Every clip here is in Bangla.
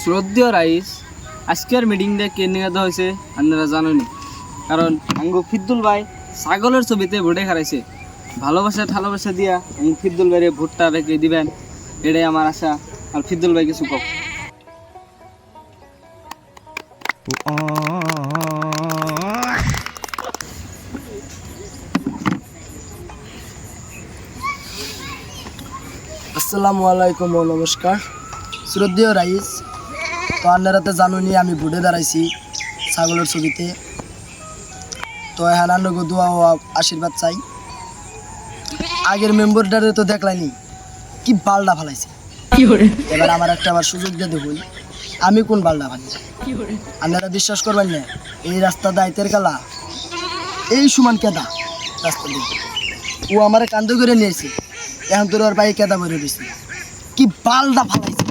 শ্রদ্ধেয় রাইস, আজকের মিটিংটা কে নিয়ে হয়েছে আপনারা জানেনি কারণ আঙ্গু ফিদ্দুল ভাই ছাগলের ছবিতে ভোটে হারাইছে। ভালোবাসা, ঠালোবাসা দিয়া আঙ্গু ফিদ্দুল ভাইয়ের ভোটটা রেখে দিবেন। এটাই আমার আশা। আর ফিদ্দুল ভাই কিছু কম আসসালামু আলাইকুম ও নমস্কার। শ্রদ্ধেয় রাইস তো আপনারা তো জানুনি আমি বুড়ে দাঁড়াইছি ছাগলের ছবিতে। তো এখন আন্নগো দোয়া ও আশীর্বাদ চাই। আগের মেম্বারটারে তো দেখলাইনি কি বালডা ফালাইছে। এবার আমার একটা আবার সুযোগ দিয়ে দেখুন আমি কোন বালডা ফালাইছি আপনারা বিশ্বাস করবেন না এই রাস্তা দায়িত্বের কালা এই সমান কেদা? রাস্তা দিয়ে। ও আমার কান্দ করে নিয়েছে। এখন তোর ওর পায়ে কেদা ভরে দিছে। কি বালডা ফালাইছে।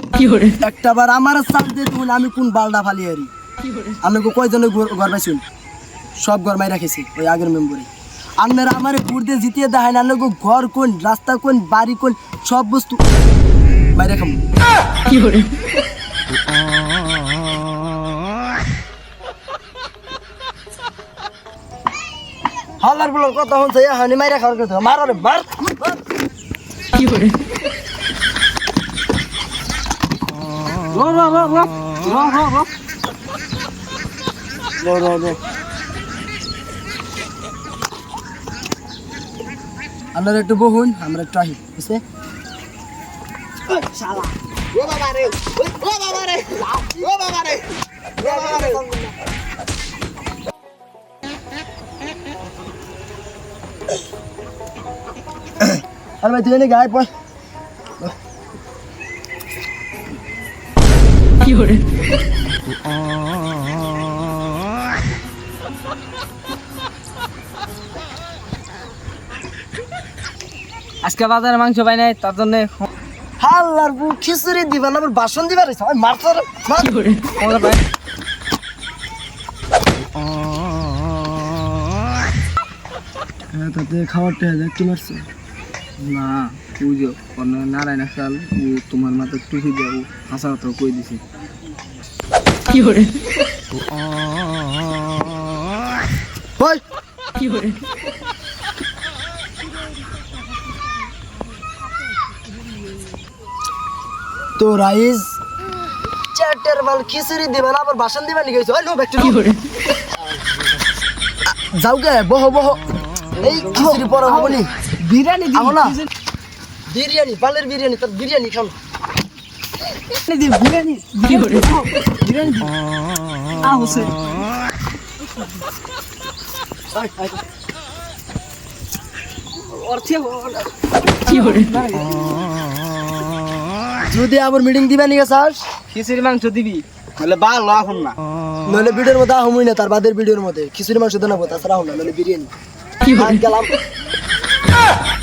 একটা বার আমার দিয়ে আমি কোন বালডা ফালিয়ে আরি আমি কয়জনে ঘর পাইছুন সব ঘর মাই রাখেছি ওই আগের মেম্বরে। আপনারা আমার ঘুর দিয়ে জিতিয়ে দেখায় না ঘর কোন রাস্তা কোন বাড়ি কোন সব বস্তু মাই রাখাম হালার বলার কথা হচ্ছে হানি মাইরা খাওয়ার কথা। মার আরে মার মার। র র র র র র র লো, লো, লো। আপনারা একটু বহুন আমরা একটু আহি আরে ভাই তুই গায়ে পড়। আজকে বাজারে মাংস পাই নাই তার জন্য হাল্লার বউ খিচুড়ি দিবা না বাসন দিবা রে সবাই মারতো রে মার। খবর পাই। হ্যাঁ তাতে খাবারটা একটু মারছে? না বুঝো অন্য নারায়ণ আসাল ও তোমার মাথায় টুপি দেবো হাসা কথা কই দিছে। ওই! তো রাইস চারটের বাল খিচুড়ি দিবা না আবার বাসন দিবা নিয়ে গেছে ওই লো ব্যক্তি যাও গে বহ বহ। এই খিচুড়ি পরে হব নি। বিরিয়ানি আমো না। বিরিয়ানি বালের বিরিয়ানি তোর বিরিয়ানি খাও বিরিয়ানি বিরিয়ানি আ হোসেন যদি আবার মিটিং দিবা নিয়ে চাস খিচুড়ি মাংস দিবি। বলে বা ল এখন না। নইলে ভিডিওর মধ্যে আহমই না তার বাদের ভিডিওর মধ্যে। খিচুড়ি মাংস দেনাবো তাছাড়া আহ না নইলে বিরিয়ানি। আর গেলাম। Ah!